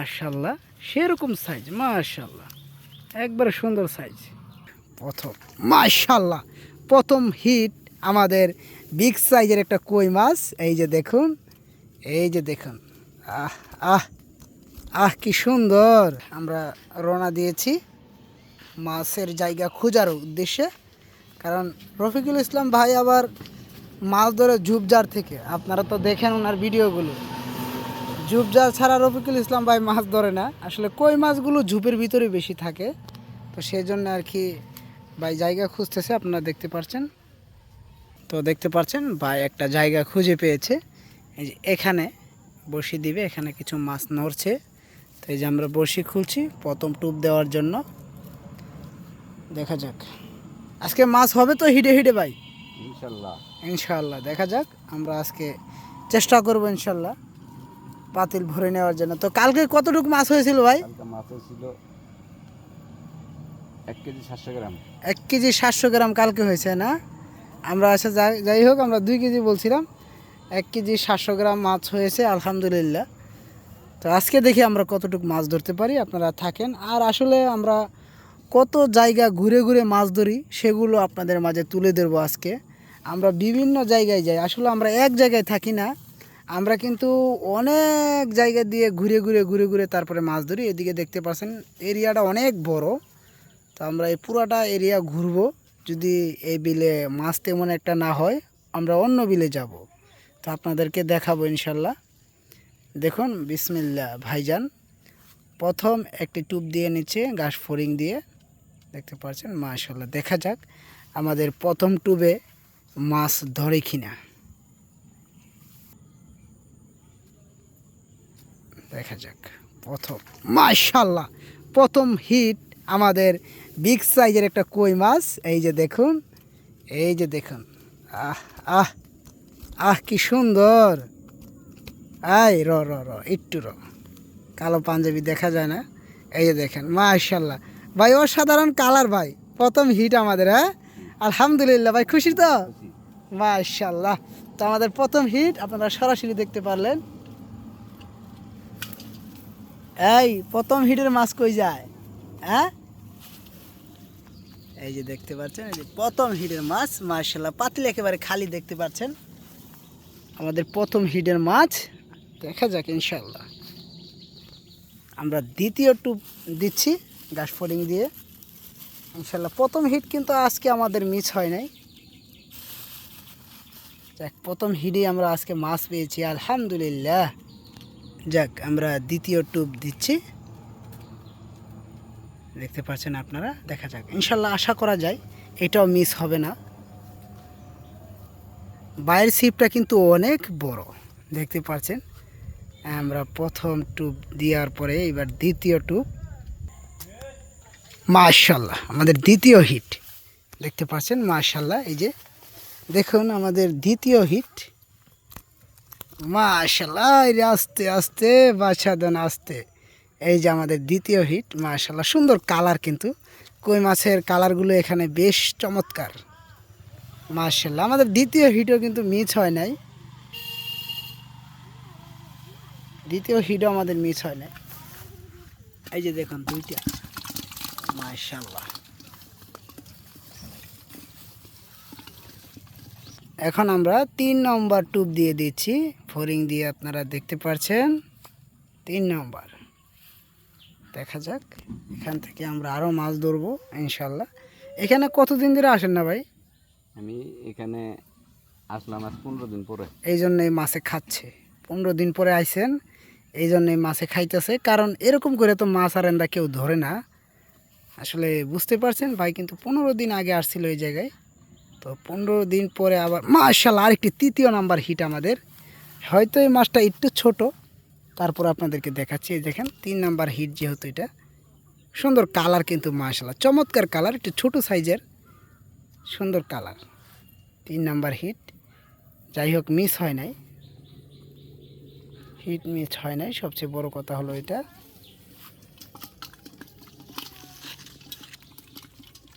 মাশাল্লাহ সেরকম সাইজ মাশাল্লাহ একবারে সুন্দর সাইজ প্রথম মাশাল্লাহ প্রথম হিট আমাদের বিগ সাইজের একটা কই মাছ, এই যে দেখুন, এই যে দেখুন। আহ আহ আহ, কি সুন্দর। আমরা রওনা দিয়েছি মাছের জায়গা খোঁজার উদ্দেশ্যে, কারণ রফিকুল ইসলাম ভাই আবার মাছ ধরে ঝুপঝাড় থেকে, আপনারা তো দেখেন ওনার ভিডিওগুলো ঝুপজার ছাড়া রফিকুল ইসলাম ভাই মাছ ধরে না। আসলে কই মাছগুলো ঝুপের ভিতরে বেশি থাকে তো সেই জন্য আর কি ভাই জায়গা খুঁজতেছে আপনারা দেখতে পাচ্ছেন তো দেখতে পাচ্ছেন ভাই একটা জায়গা খুঁজে পেয়েছে। এই যে এখানে বসি দিবে এখানে কিছু মাছ নড়ছে। তো এই যে আমরা বসি খুলছি প্রথম টুপ দেওয়ার জন্য। দেখা যাক। আজকে মাছ হবে তো হিডে হিডে ভাই? ইনশাল্লাহ। ইনশাআল্লাহ দেখা যাক। আমরা আজকে চেষ্টা করব ইনশাল্লাহ। পাতিল ভরে নেওয়ার জন্য। তো কালকে কতটুকু মাছ হয়েছিল ভাই? মাছ ছিল এক কেজি সাতশো গ্রাম। এক কেজি সাতশো গ্রাম কালকে হয়েছে না? আমরা আচ্ছা যাই যাই হোক আমরা দুই কেজি বলছিলাম। এক কেজি সাতশো গ্রাম মাছ হয়েছে আলহামদুলিল্লাহ। তো আজকে দেখি আমরা কতটুকু মাছ ধরতে পারি আপনারা থাকেন। আর আসলে আমরা কত জায়গা ঘুরে ঘুরে মাছ ধরি সেগুলো আপনাদের মাঝে তুলে ধরবো আজকে। আমরা বিভিন্ন জায়গায় যাই। আসলে আমরা এক জায়গায় থাকি না আমরা কিন্তু অনেক জায়গা দিয়ে ঘুরে ঘুরে ঘুরে ঘুরে তারপরে মাছ ধরি। এদিকে দেখতে পাচ্ছেন, এরিয়াটা অনেক বড়। তো আমরা এই পুরাটা এরিয়া ঘুরবো। যদি এই বিলে মাছ তেমন একটা না হয়, আমরা অন্য বিলে যাব। তো আপনাদেরকে দেখাবো ইনশাল্লাহ। দেখুন বিসমিল্লা ভাইজান। প্রথম একটি টুপ দিয়ে নিচ্ছে ঘাস ফরিং দিয়ে। দেখতে পাচ্ছেন মাশাল্লাহ দেখা যাক আমাদের প্রথম টুবে মাছ ধরে কিনা। দেখা যাক। প্রথম মাশাল্লাহ প্রথম হিট আমাদের বিগ সাইজের একটা কই মাছ। এই যে দেখুন এই যে দেখুন। আহ আহ আহ কি সুন্দর। আই র র র একটু র। কালো পাঞ্জাবি দেখা যায় না। এই যে দেখেন মাশাল্লাহ ভাই অসাধারণ কালার ভাই। প্রথম হিট আমাদের হ্যাঁ? আলহামদুলিল্লাহ ভাই খুশি তো? মাশাল্লাহ তো আমাদের প্রথম হিট আপনারা সরাসরি দেখতে পারলেন। এই, প্রথম হিটের মাছ কই যায়? হ্যাঁ? এই যে দেখতে পাচ্ছেন, এই যে প্রথম হিটের মাছ মার্শাল্লাহ পাতিল একেবারে খালি দেখতে পাচ্ছেন। আমাদের প্রথম হিটের মাছ, দেখা যাক ইনশাল্লাহ আমরা দ্বিতীয় টুপ দিচ্ছি গাছ ফোডিং দিয়ে। ইনশাল্লাহ প্রথম হিট কিন্তু আজকে আমাদের মিস হয় নাই। যাক, প্রথম হিটে আমরা আজকে মাছ পেয়েছি, আলহামদুলিল্লাহ। যাক, আমরা দ্বিতীয় টুপ দিচ্ছি। দেখতে পাচ্ছেন আপনারা, দেখা যাক। ইনশাল্লাহ আশা করা যায়, এটাও মিস হবে না। বাইরের ছিপটা কিন্তু অনেক বড়, দেখতে পাচ্ছেন। আমরা প্রথম টুপ দেওয়ার পরে এবার দ্বিতীয় টুপ মাশাল্লাহ, আমাদের দ্বিতীয় হিট দেখতে পাচ্ছেন, মাশাল্লাহ, এই যে, দেখুন আমাদের দ্বিতীয় হিট মাশাল্লাহ আস্তে আস্তে বাছাদন আস্তে। এই যে আমাদের দ্বিতীয় হিট মাশাল্লাহ, সুন্দর কালার কিন্তু। কই মাছের কালারগুলো এখানে বেশ চমৎকার। মাশাল্লাহ, আমাদের দ্বিতীয় হিটও কিন্তু মিস হয় নাই। দ্বিতীয় হিটও আমাদের মিস হয় নাই। এই যে দেখুন দুইটা। মাশাল্লাহ। এখন আমরা তিন নম্বর টুপ দিয়ে দিচ্ছি। ফোরিং দিয়ে আপনারা দেখতে পাচ্ছেন তিন নম্বর। দেখা যাক এখান থেকে আমরা আরও মাছ ধরবো ইনশাল্লাহ। এখানে কতদিন ধরে আসেন না ভাই? আমি এখানে আসলাম আজ পনেরো দিন পরে। এই জন্য এই মাছে খাচ্ছে। পনেরো দিন পরে আইসেন এই জন্য এই মাছে খাইতেছে। কারণ এরকম করে তো মাছ আর এন্দা কেউ ধরে না। আসলে বুঝতে পারছেন ভাই কিন্তু পনেরো দিন আগে আসছিল এই জায়গায়। তো পনেরো দিন পরে আবার মার্শাল্লাহ আরেকটি তৃতীয় নাম্বার হিট আমাদের। হয়তো এই মাছটা একটু ছোট। তারপর আপনাদেরকে দেখাচ্ছি দেখেন, তিন নাম্বার হিট যেহেতু এটা। সুন্দর কালার কিন্তু মার্শাল্লাহ চমৎকার কালার, একটু ছোট সাইজের সুন্দর কালার। তিন নাম্বার হিট। যাই হোক মিস হয় নাই। হিট মিস হয় নাই। সবচেয়ে বড় কথা হলো এটা।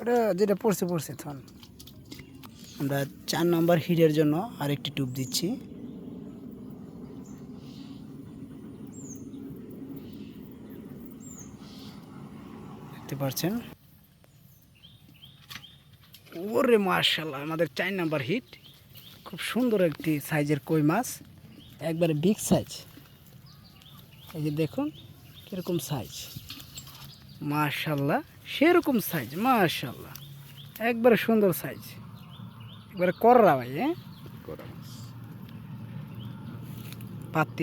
ওটা যেটা পড়ছে পড়ছে থন আমরা চার নম্বর হিটের জন্য আরেকটি টুপ দিচ্ছি। দেখতে পাচ্ছেন ওরে মার্শাল্লাহ আমাদের চার নাম্বার হিট। খুব সুন্দর একটি সাইজের কই মাছ একবারে বিগ সাইজ এই যে দেখুন কীরকম সাইজ মার্শাল্লাহ সেরকম সাইজ মার্শাল্লাহ একবারে সুন্দর সাইজ একবারে কররা ভাই হ্যাঁ? করা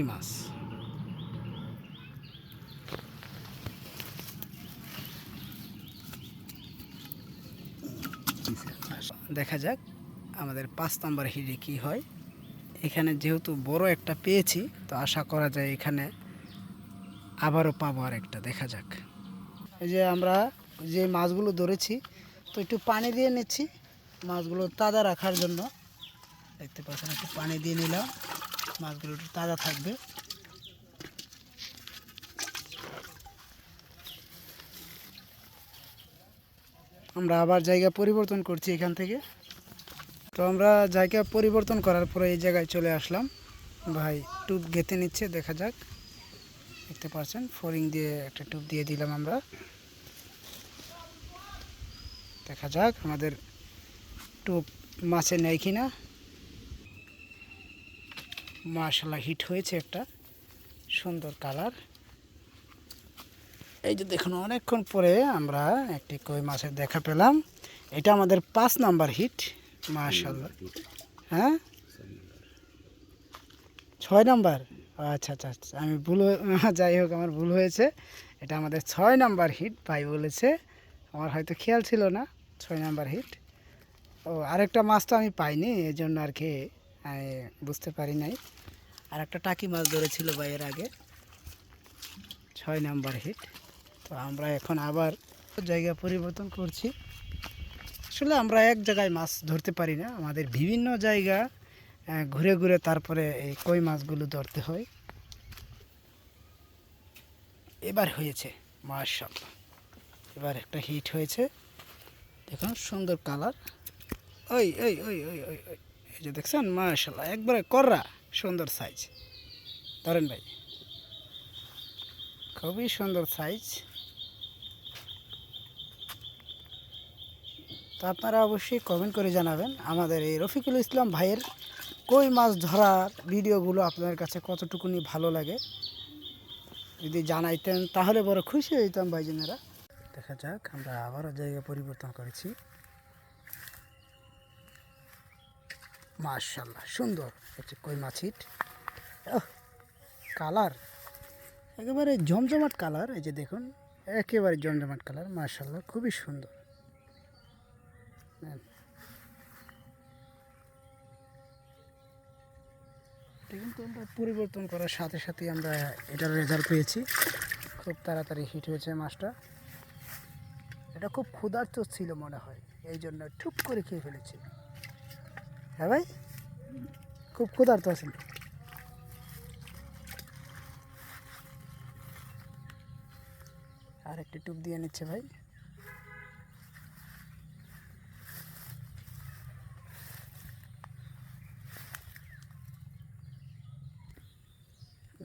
মাছ। দেখা যাক আমাদের পাঁচ নাম্বার হিরে কি হয়। এখানে যেহেতু বড় একটা পেয়েছি, তো আশা করা যায় এখানে আবারও পাবো আর একটা দেখা যাক। এই যে আমরা যে মাছগুলো ধরেছি, তো একটু পানি দিয়ে নিচ্ছি মাছগুলো তাজা রাখার জন্য। দেখতে পাচ্ছেন, একটু পানি দিয়ে নিলাম। মাছগুলো একটু তাজা থাকবে। আমরা আবার জায়গা পরিবর্তন করছি এখান থেকে। তো আমরা জায়গা পরিবর্তন করার পরে এই জায়গায় চলে আসলাম। ভাই টুপ গেঁথে নিচ্ছে, দেখা যাক। দেখতে পাচ্ছেন, ফোরিং দিয়ে একটা টুপ দিয়ে দিলাম আমরা। দেখা যাক আমাদের টুপ মাছে নেয় কি না মাশাল্লাহ হিট হয়েছে একটা সুন্দর কালার। এই যে দেখুন অনেকক্ষণ পরে আমরা একটি কই মাছের দেখা পেলাম। এটা আমাদের পাঁচ নাম্বার হিট মাশাল্লাহ হ্যাঁ? ছয় নাম্বার? আচ্ছা আচ্ছা আচ্ছা আমি ভুল যাই হোক আমার ভুল হয়েছে। এটা আমাদের ছয় নাম্বার হিট ভাই বলেছে। আমার হয়তো খেয়াল ছিল না ছয় নাম্বার হিট। ও আরেকটা মাছ তো আমি পাইনি এই জন্য আর কি আমি বুঝতে পারি নাই। আর একটা টাকি মাছ ধরেছিল ভাই এর আগে। ছয় নাম্বার হিট। তো আমরা এখন আবার জায়গা পরিবর্তন করছি। আসলে আমরা এক জায়গায় মাছ ধরতে পারি না, আমাদের বিভিন্ন জায়গা ঘুরে ঘুরে তারপরে এই কই মাছগুলো ধরতে হয়। এবার হয়েছে মার্শাল্লাহ এবার একটা হিট হয়েছে। দেখুন, সুন্দর কালার ওই ওই ওই ওই ওই ওই, এই যে দেখছেন মার্শাল্লাহ একবারে কররা, সুন্দর সাইজ ধরেন ভাই, খুবই সুন্দর সাইজ তো আপনারা অবশ্যই কমেন্ট করে জানাবেন আমাদের এই রফিকুল ইসলাম ভাইয়ের কই মাছ ধরার ভিডিওগুলো আপনাদের কাছে কতটুকুনি ভালো লাগে। যদি জানাইতেন তাহলে বড় খুশি হইতাম ভাইজনেরা। দেখা যাক, আমরা আবারও জায়গা পরিবর্তন করেছি। মার্শাল্লাহ সুন্দর হচ্ছে কই মাছ হিট। কালার, একেবারে জমজমাট কালার, এই যে দেখুন, একেবারে জমজমাট কালার মার্শাল্লাহ খুবই সুন্দর। কিন্তু আমরা পরিবর্তন করার সাথে সাথে আমরা এটার রেজাল্ট পেয়েছি। খুব তাড়াতাড়ি হিট হয়েছে মাছটা। এটা খুব ক্ষুধার্ত ছিল মনে হয়, এই জন্য টুপ করে খেয়ে ফেলেছি। হ্যাঁ ভাই? খুব ক্ষুধার্ত ছিল আর একটি টুপ দিয়ে নিচ্ছে ভাই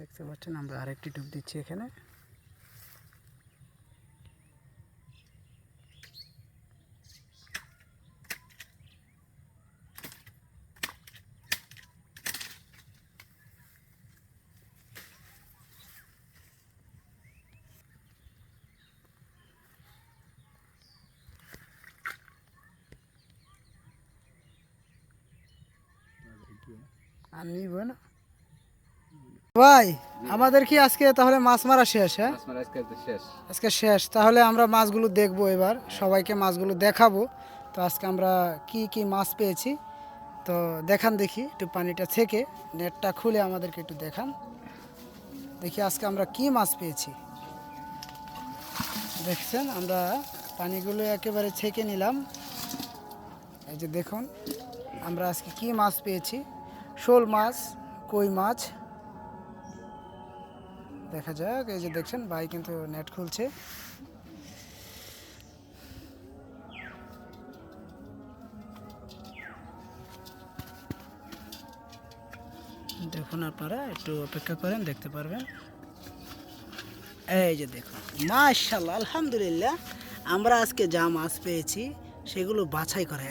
দেখতে পাচ্ছেন আমরা আরেকটি টুপ দিচ্ছি এখানে। নিব না? ভাই আমাদের কি আজকে তাহলে মাছ মারা শেষ হ্যাঁ? আজকে শেষ। আজকে শেষ। তাহলে আমরা মাছগুলো দেখব এবার সবাইকে মাছগুলো দেখাবো। তো আজকে আমরা কি কি মাছ পেয়েছি তো দেখান দেখি একটু পানিটা থেকে নেটটা খুলে আমাদেরকে একটু দেখান। দেখি আজকে আমরা কি মাছ পেয়েছি। দেখছেন আমরা পানিগুলো একেবারে ছেঁকে নিলাম। এই যে দেখুন আমরা আজকে কি মাছ পেয়েছি? শোল মাছ কই মাছ দেখা যাক, এই যে দেখছেন, ভাই কিন্তু নেট খুলছে। দেখুন আপনারা, একটু অপেক্ষা করেন, দেখতে পারবেন। এই যে দেখুন মাশাল্লাহ আলহামদুলিল্লাহ, আমরা আজকে যা মাছ পেয়েছি, সেগুলো বাছাই করে